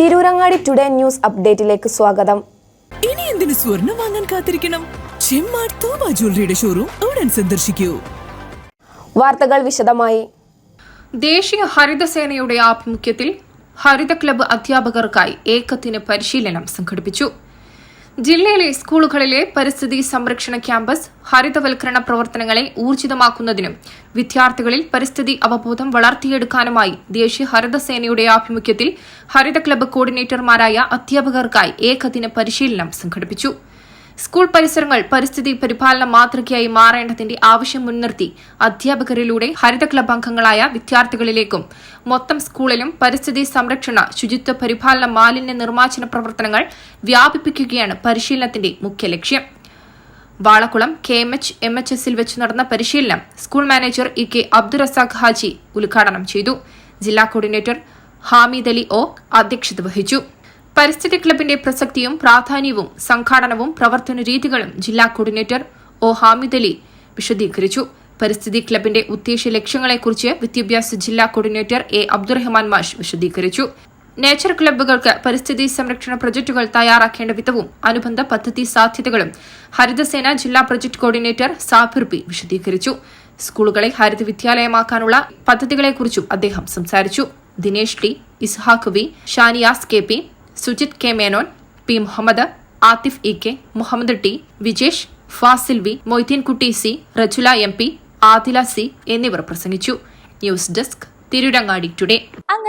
Tirurangadi today news അപ്ഡേറ്റിലേക്ക് സ്വാഗതം. ഇനി എന്തിനു സ്വർണം വാങ്ങാൻ കാത്തിരിക്കണം? ചെമ്മാട് തോമ ജ്വല്ലറിയുടെ ഷോറൂം ഉടൻ സന്ദർശിക്കൂ. വാർത്തകൾ വിശദമായി. ദേശീയ ഹരിത സേനയുടെ ആഭിമുഖ്യത്തിൽ ഹരിത ക്ലബ്ബ് അധ്യാപകർക്കായി ഏക്കത്തിന് പരിശീലനം സംഘടിപ്പിച്ചു. ജില്ലയിലെ സ്കൂളുകളിലെ പരിസ്ഥിതി സംരക്ഷണ ക്യാമ്പസ് ഹരിതവൽക്കരണ പ്രവർത്തനങ്ങളെ ഊർജിതമാക്കുന്നതിനും വിദ്യാർത്ഥികളിൽ പരിസ്ഥിതി അവബോധം വളർത്തിയെടുക്കാനുമായി ദേശീയ ഹരിതസേനയുടെ ആഭിമുഖ്യത്തിൽ ഹരിത ക്ലബ്ബ് കോർഡിനേറ്റർമാരായ അധ്യാപകർക്കായി ഏകദിന പരിശീലനം സംഘടിപ്പിച്ചു. സ്കൂൾ പരിസരങ്ങൾ പരിസ്ഥിതി പരിപാലന മാതൃകയായി മാറേണ്ടതിന്റെ ആവശ്യം മുൻനിർത്തി അധ്യാപകരിലൂടെ ഹരിത ക്ലബ് അംഗങ്ങളായ വിദ്യാർത്ഥികളിലേക്കും മൊത്തം സ്കൂളിലും പരിസ്ഥിതി സംരക്ഷണ ശുചിത്വ പരിപാലന മാലിന്യ നിർമ്മാർജന പ്രവർത്തനങ്ങൾ വ്യാപിപ്പിക്കുകയാണ് പരിശീലനത്തിന്റെ മുഖ്യ ലക്ഷ്യം. Valakkulam K M H M H എസിൽ വെച്ച് നടന്ന പരിശീലനം school manager E K Abdurazak Haji ഉദ്ഘാടനം ചെയ്തു. ജില്ലാ കോർഡിനേറ്റർ ഹാമിദ് അലി ഓക് അധ്യക്ഷത വഹിച്ചു. പരിസ്ഥിതി ക്ലബിന്റെ പ്രസക്തിയും പ്രാധാന്യവും സംഘാടനവും പ്രവർത്തന രീതികളും ജില്ലാ കോർഡിനേറ്റർ ഒ ഹാമിദ് അലി വിശദീകരിച്ചു. പരിസ്ഥിതി ക്ലബിന്റെ ഉദ്ദേശ ലക്ഷ്യങ്ങളെക്കുറിച്ച് വിദ്യാഭ്യാസ ജില്ലാ കോർഡിനേറ്റർ എ അബ്ദുറഹ്മാൻ മാഷ് വിശദീകരിച്ചു. നേച്ചർ ക്ലബ്ബുകൾക്ക് പരിസ്ഥിതി സംരക്ഷണ പ്രൊജക്ടുകൾ തയ്യാറാക്കേണ്ട വിധവും അനുബന്ധ പദ്ധതി സാധ്യതകളും ഹരിതസേന ജില്ലാ പ്രൊജക്ട് കോർഡിനേറ്റർ സാഫിർ പി വിശദീകരിച്ചു. സ്കൂളുകളെ ഹരിത വിദ്യാലയമാക്കാനുള്ള പദ്ധതികളെക്കുറിച്ചും അദ്ദേഹം സംസാരിച്ചു. Dinesh T Ishaq V Shaniyas K P Sujith K Menon P Muhammad Athif E K Muhammad T Vijesh Fasil V Moideenkutty C Rajula M P Adila C എന്നിവർ പ്രസംഗിച്ചു. News desk Tirurangadi today.